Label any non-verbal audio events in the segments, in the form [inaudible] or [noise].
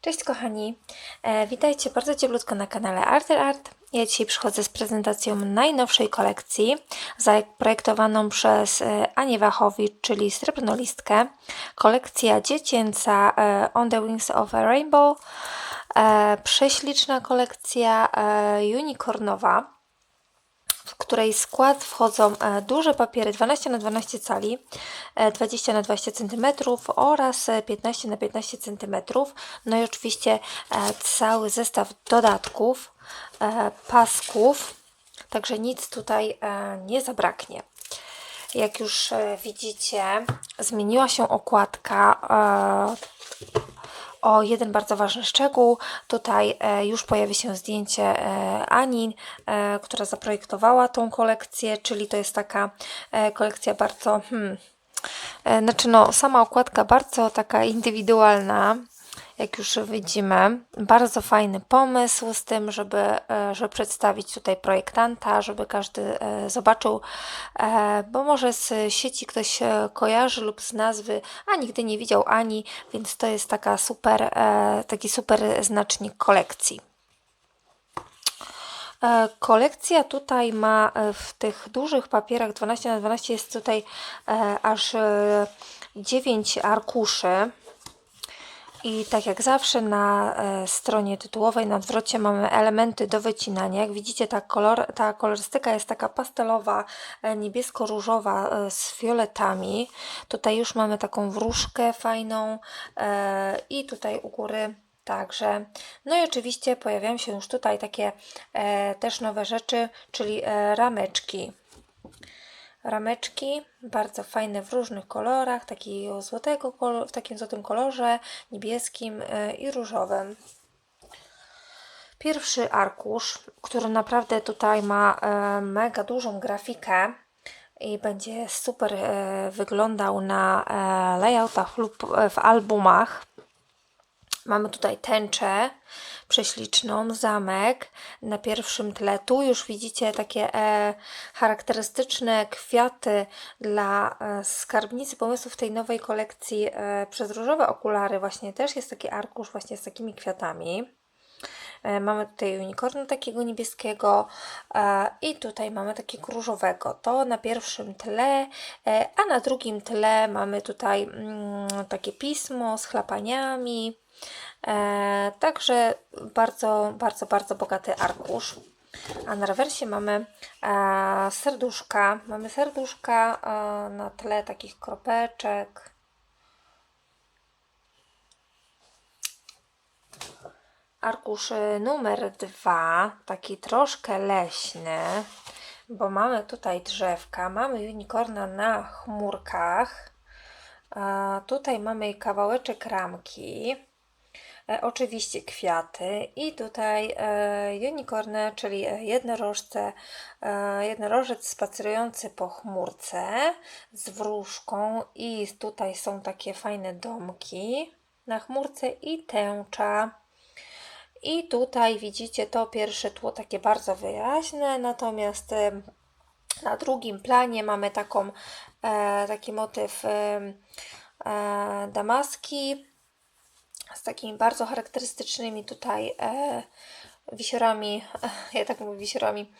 Cześć kochani, e, witajcie bardzo cieplutko na kanale Arter Art. Ja dzisiaj przychodzę z prezentacją najnowszej kolekcji, zaprojektowaną przez e, Anię Wachowicz, czyli Srebrnolistkę. Kolekcja dziecięca e, On the Wings of a Rainbow. E, prześliczna kolekcja e, unicornowa w której skład wchodzą e, duże papiery 12 na 12 cali, e, 20 na 20 cm oraz e, 15 na 15 cm. No i oczywiście e, cały zestaw dodatków, e, pasków, także nic tutaj e, nie zabraknie. Jak już e, widzicie, zmieniła się okładka. O jeden bardzo ważny szczegół. Tutaj e, już pojawi się zdjęcie e, Ani, e, która zaprojektowała tą kolekcję, czyli to jest taka kolekcja bardzo, hmm, znaczy no, sama okładka bardzo taka indywidualna. Jak już widzimy, bardzo fajny pomysł z tym, żeby, e, żeby przedstawić tutaj projektanta, żeby każdy e, zobaczył, e, bo może z sieci ktoś kojarzy lub z nazwy, a nigdy nie widział Ani, więc to jest taka super, taki super znacznik kolekcji. Kolekcja tutaj ma w tych dużych papierach 12 na 12 jest tutaj aż e, 9 arkuszy. I tak jak zawsze na e, stronie tytułowej na odwrocie mamy elementy do wycinania. Jak widzicie ta, kolor, ta kolorystyka jest taka pastelowa, e, niebiesko-różowa e, z fioletami. Tutaj już mamy taką wróżkę fajną i tutaj u góry Także, no i oczywiście pojawiają się już tutaj takie też nowe rzeczy, czyli rameczki. Rameczki, bardzo fajne w różnych kolorach, takiego złotego, w takim złotym kolorze, niebieskim e, i różowym. Pierwszy arkusz, który naprawdę tutaj ma e, mega dużą grafikę i będzie super e, wyglądał na layoutach lub w albumach. Mamy tutaj tęczę prześliczną, zamek na pierwszym tle. Tu już widzicie takie e, charakterystyczne kwiaty dla e, skarbnicy pomysłów tej nowej kolekcji e, przez różowe okulary. Właśnie też jest taki arkusz właśnie z takimi kwiatami. E, Mamy tutaj unicornu takiego niebieskiego e, i tutaj mamy takiego różowego. To na pierwszym tle, e, a na drugim tle mamy tutaj mm, takie pismo z chlapaniami. E, także bardzo, bardzo, bardzo bogaty arkusz. A na rewersie mamy e, serduszka. Mamy serduszka e, na tle takich kropeczek. Arkusz numer dwa, taki troszkę leśny, bo mamy tutaj drzewka, mamy unicorna na chmurkach. Tutaj mamy kawałeczek ramki. E, oczywiście kwiaty i tutaj e, unicorny, czyli e, jednorożce, jednorożec spacerujący po chmurce z wróżką i tutaj są takie fajne domki na chmurce i tęcza. I tutaj widzicie to pierwsze tło takie bardzo wyraźne, natomiast na drugim planie mamy taką, taki motyw damaski z takimi bardzo charakterystycznymi tutaj e, wisiorami, [laughs] ja tak mówię wisiorami,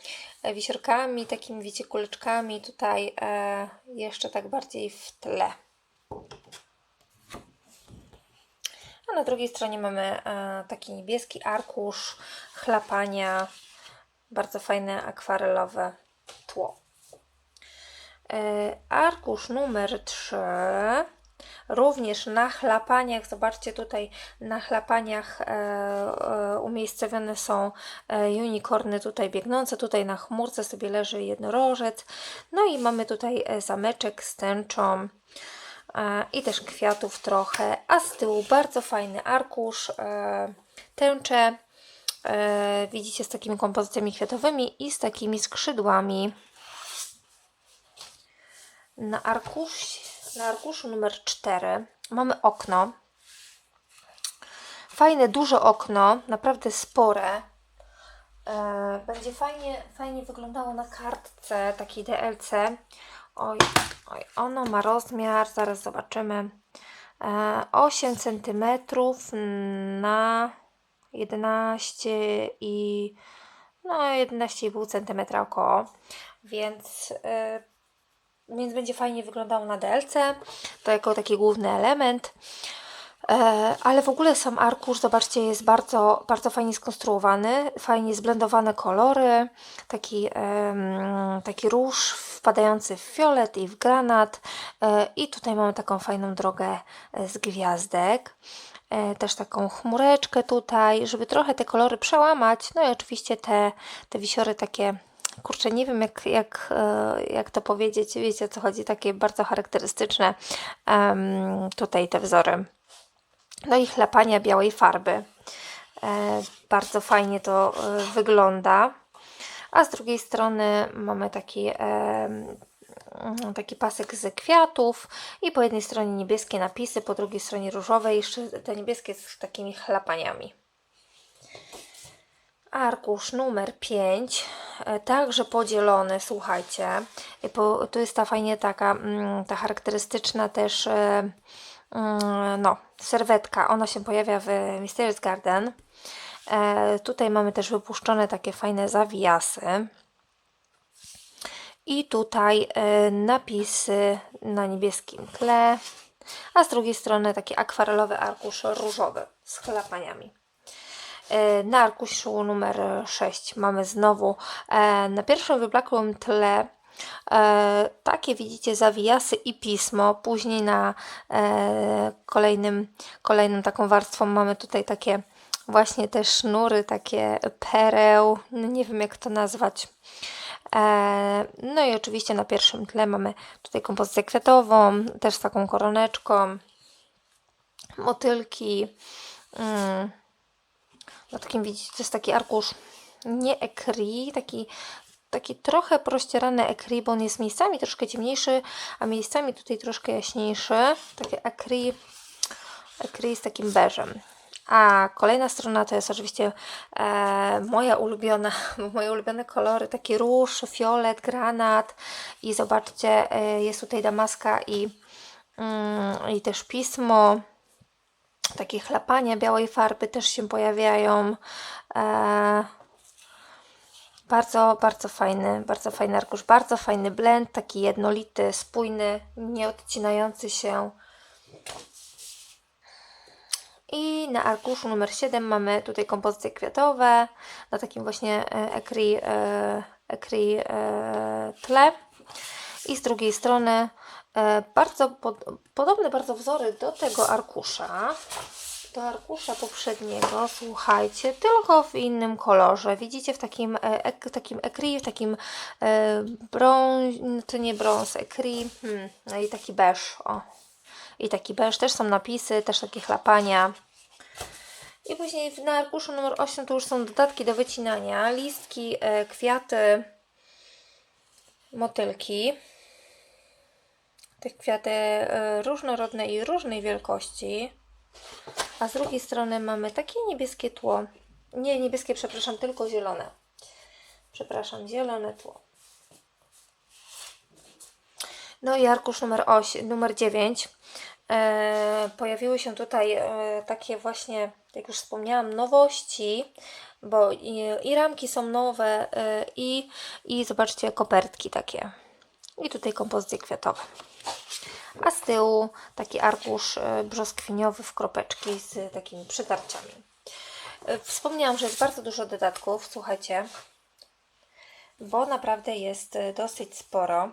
e, wisiorkami, takimi wiecie kuleczkami tutaj e, jeszcze tak bardziej w tle. A na drugiej stronie mamy e, taki niebieski arkusz chlapania, bardzo fajne akwarelowe tło. E, arkusz numer 3 również na chlapaniach, zobaczcie tutaj na chlapaniach e, e, umiejscowione są e, unicorny tutaj biegnące, tutaj na chmurce sobie leży jednorożec, no i mamy tutaj zameczek z tęczą i też kwiatów trochę, a z tyłu bardzo fajny arkusz, tęcze, widzicie z takimi kompozycjami kwiatowymi i z takimi skrzydłami. Na, arkusz, na arkuszu numer 4 mamy okno. Fajne, duże okno, naprawdę spore. E, będzie fajnie, fajnie wyglądało na kartce takiej DLC. Oj, oj, ono ma rozmiar, zaraz zobaczymy. e, 8 cm na 11 i no 11,5 cm około, więc, e, więc będzie fajnie wyglądało na DLC, to jako taki główny element. E, ale w ogóle sam arkusz, zobaczcie, jest bardzo, bardzo fajnie skonstruowany, fajnie zblendowane kolory, taki, taki róż wpadający w fiolet i w granat e, i tutaj mamy taką fajną drogę e, z gwiazdek. Też taką chmureczkę tutaj, żeby trochę te kolory przełamać. No i oczywiście te, te wisiory takie kurczę, nie wiem jak, jak, e, jak to powiedzieć, wiecie o co chodzi, takie bardzo charakterystyczne em, tutaj te wzory. No i chlapania białej farby. E, bardzo fajnie to e, wygląda. A z drugiej strony mamy taki, e, taki pasek z kwiatów i po jednej stronie niebieskie napisy, po drugiej stronie różowe, jeszcze te niebieskie z takimi chlapaniami. Arkusz numer 5, e, także podzielony, słuchajcie. E, Po, tu jest ta fajnie taka, mm, ta charakterystyczna też e, mm, no, serwetka. Ona się pojawia w Mysterious Garden. E, tutaj mamy też wypuszczone takie fajne zawiasy. I tutaj e, napisy na niebieskim tle, a z drugiej strony taki akwarelowy arkusz różowy z chlapaniami. E, Na arkuszu numer 6 mamy znowu e, na pierwszym wyblakłym tle e, takie widzicie zawijasy i pismo. Później na kolejnym, kolejną taką warstwą mamy tutaj takie właśnie te sznury, takie pereł, no nie wiem jak to nazwać. No i oczywiście na pierwszym tle mamy tutaj kompozycję kwiatową, też z taką koroneczką, motylki. Mm. Na takim widzicie, to jest taki arkusz nie ekri, taki, taki trochę prościerany ekri, bo on jest miejscami troszkę ciemniejszy, a miejscami tutaj troszkę jaśniejszy. Takie ekri, ekri z takim beżem. A kolejna strona to jest oczywiście e, moja ulubiona, [laughs] moje ulubione kolory, taki róż, fiolet, granat i zobaczcie, e, jest tutaj damaska i, mm, i też pismo takie chlapania białej farby też się pojawiają. E, bardzo, bardzo fajny, bardzo fajny arkusz, bardzo fajny blend, taki jednolity, spójny, nieodcinający się. I na arkuszu numer 7 mamy tutaj kompozycje kwiatowe na takim właśnie e, ekri, e, ekri e, tle. I z drugiej strony e, bardzo pod, podobne bardzo wzory do tego arkusza. Do arkusza poprzedniego, słuchajcie, tylko w innym kolorze. Widzicie w takim, e, takim ekri, w takim e, brąz, to nie brąz, ekri, hmm, no i taki beż, o. I taki beż, też są napisy, też takie chlapania. I później na arkuszu numer 8 to już są dodatki do wycinania, listki, e, kwiaty, motylki. Te kwiaty e, różnorodne i różnej wielkości. A z drugiej strony mamy takie niebieskie tło. Nie niebieskie, przepraszam, tylko zielone. Przepraszam, zielone tło. No i arkusz numer 8, numer 9. E, pojawiły się tutaj e, takie właśnie, jak już wspomniałam, nowości, bo i, i ramki są nowe e, i, i zobaczcie kopertki takie. I tutaj kompozycje kwiatowe. A z tyłu taki arkusz e, brzoskwiniowy w kropeczki z takimi przytarciami. E, Wspomniałam, że jest bardzo dużo dodatków, słuchajcie, bo naprawdę jest e, dosyć sporo.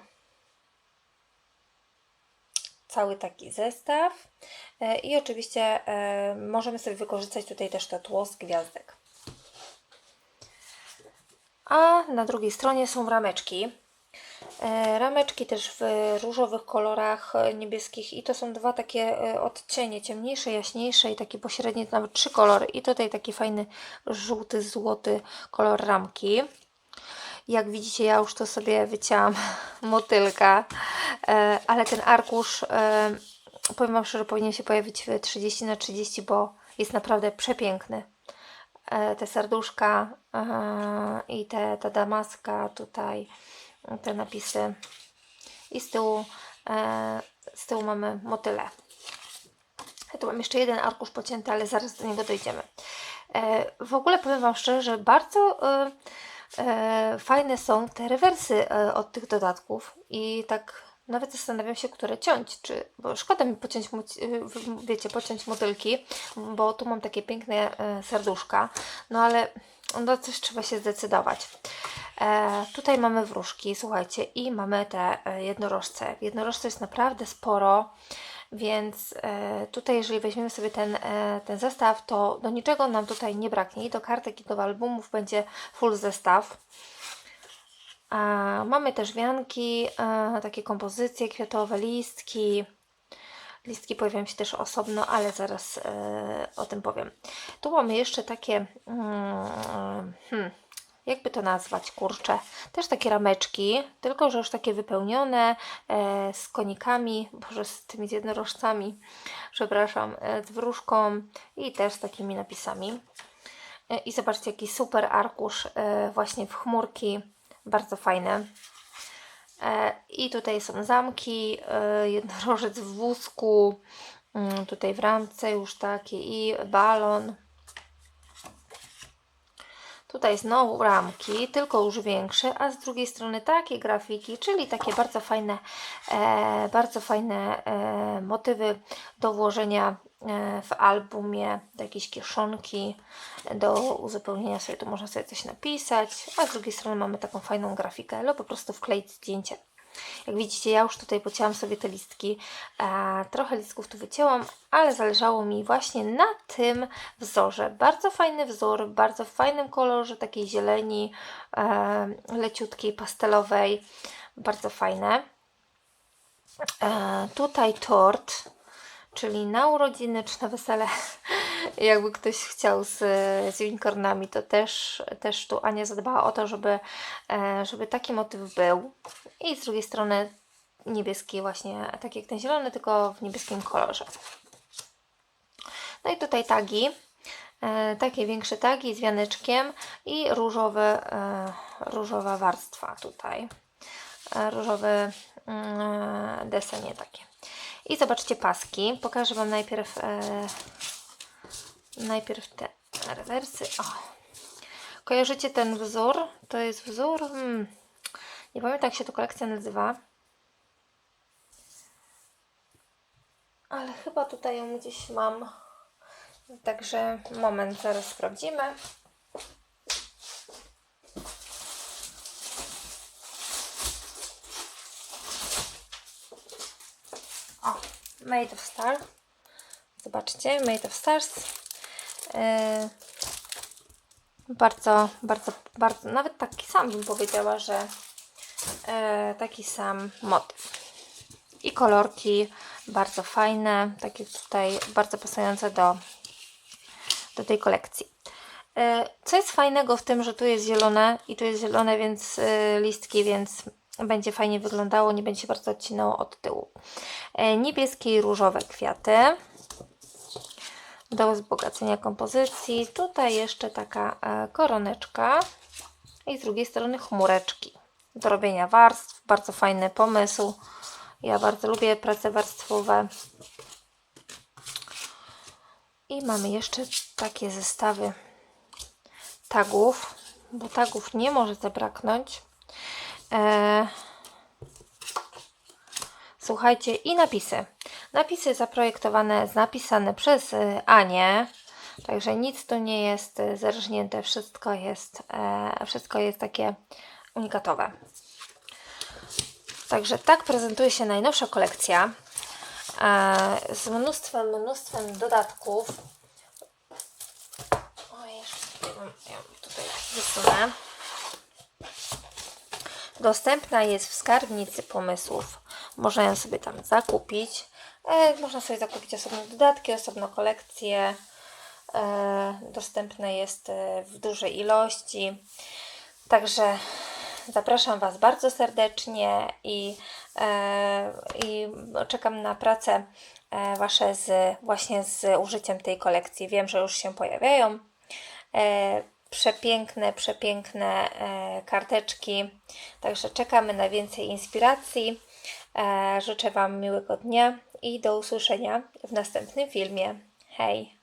Cały taki zestaw. I oczywiście możemy sobie wykorzystać tutaj też to tło z gwiazdek. A na drugiej stronie są rameczki. E, Rameczki też w różowych kolorach e, niebieskich i to są dwa takie e, odcienie, ciemniejsze, jaśniejsze i takie pośrednie, nawet trzy kolory i tutaj taki fajny żółty, złoty kolor ramki. Jak widzicie, ja już to sobie wycięłam motylka, ale ten arkusz, powiem Wam szczerze, powinien się pojawić w 30 na 30, bo jest naprawdę przepiękny. Te serduszka i te, ta damaska tutaj, te napisy. I z tyłu, e, z tyłu mamy motyle. Ja tu mam jeszcze jeden arkusz pocięty, ale zaraz do niego dojdziemy. E, w ogóle powiem Wam szczerze, że bardzo e, e, fajne są te rewersy e, od tych dodatków i tak nawet zastanawiam się, które ciąć, czy, bo szkoda mi pociąć, w- wiecie, pociąć motylki, bo tu mam takie piękne e, serduszka, no ale no coś trzeba się zdecydować. E, tutaj mamy wróżki, słuchajcie, i mamy te e, jednorożce. Jednorożce jest naprawdę sporo, więc e, tutaj jeżeli weźmiemy sobie ten, e, ten zestaw, to do niczego nam tutaj nie braknie. I do kartek, i do albumów będzie full zestaw. A, mamy też wianki, e, takie kompozycje kwiatowe, listki. Listki pojawiają się też osobno, ale zaraz e, o tym powiem. Tu mamy jeszcze takie, mm, hmm, jakby to nazwać, kurczę, też takie rameczki, tylko że już takie wypełnione e, z konikami, boże z tymi jednorożcami, przepraszam, e, z wróżką i też z takimi napisami. E, I zobaczcie, jaki super arkusz e, właśnie w chmurki, bardzo fajne. E, I tutaj są zamki, e, jednorożec w wózku, mm, tutaj w ramce już takie i balon. Tutaj znowu ramki, tylko już większe, a z drugiej strony takie grafiki, czyli takie bardzo fajne, e, bardzo fajne e, motywy do włożenia e, w albumie, do jakiejś kieszonki, do uzupełnienia sobie, tu można sobie coś napisać, a z drugiej strony mamy taką fajną grafikę, albo po prostu wkleić zdjęcie. Jak widzicie, ja już tutaj pocięłam sobie te listki. E, trochę listków tu wycięłam, ale zależało mi właśnie na tym wzorze. Bardzo fajny wzór, w bardzo fajnym kolorze, takiej zieleni, e, leciutkiej, pastelowej. Bardzo fajne. E, tutaj tort, czyli na urodziny czy na wesele. Jakby ktoś chciał z, z unicornami, to też, też tu Ania zadbała o to, żeby, e, żeby taki motyw był. I z drugiej strony niebieski właśnie, tak jak ten zielony, tylko w niebieskim kolorze. No i tutaj tagi. E, takie większe tagi z wianeczkiem i różowy, e, różowa warstwa tutaj. E, różowy mm, desenie takie. I zobaczcie paski. Pokażę Wam najpierw najpierw te rewersy. O. Kojarzycie ten wzór? To jest wzór. Hmm. Nie pamiętam, jak się to kolekcja nazywa. Ale chyba tutaj ją gdzieś mam. Także moment, zaraz sprawdzimy. O, Made of Star. Zobaczcie, Made of Stars. Yy, bardzo, bardzo, bardzo, nawet taki sam bym powiedziała, że yy, taki sam motyw. I kolorki bardzo fajne, takie tutaj bardzo pasujące do, do tej kolekcji. Yy, Co jest fajnego w tym, że tu jest zielone i tu jest zielone, więc listki, więc będzie fajnie wyglądało, nie będzie się bardzo odcinało od tyłu. Niebieskie i różowe kwiaty do wzbogacenia kompozycji. Tutaj jeszcze taka e, koroneczka i z drugiej strony chmureczki do robienia warstw. Bardzo fajny pomysł. Ja bardzo lubię prace warstwowe. I mamy jeszcze takie zestawy tagów, bo tagów nie może zabraknąć. E, Słuchajcie, i napisy. Napisy zaprojektowane, napisane przez y, Anię. Także nic tu nie jest y, zerżnięte, wszystko jest, e, wszystko jest takie unikatowe. Także tak prezentuje się najnowsza kolekcja e, z mnóstwem, mnóstwem dodatków. Oj, ja tutaj wysunę. Dostępna jest w skarbnicy pomysłów. Można ją sobie tam zakupić. E, można sobie zakupić osobne dodatki, osobno kolekcje. Dostępne jest e, w dużej ilości. Także zapraszam Was bardzo serdecznie i, e, i czekam na prace e, Wasze z, właśnie z użyciem tej kolekcji. Wiem, że już się pojawiają. Przepiękne, przepiękne karteczki. Także czekamy na więcej inspiracji. Życzę Wam miłego dnia i do usłyszenia w następnym filmie. Hej!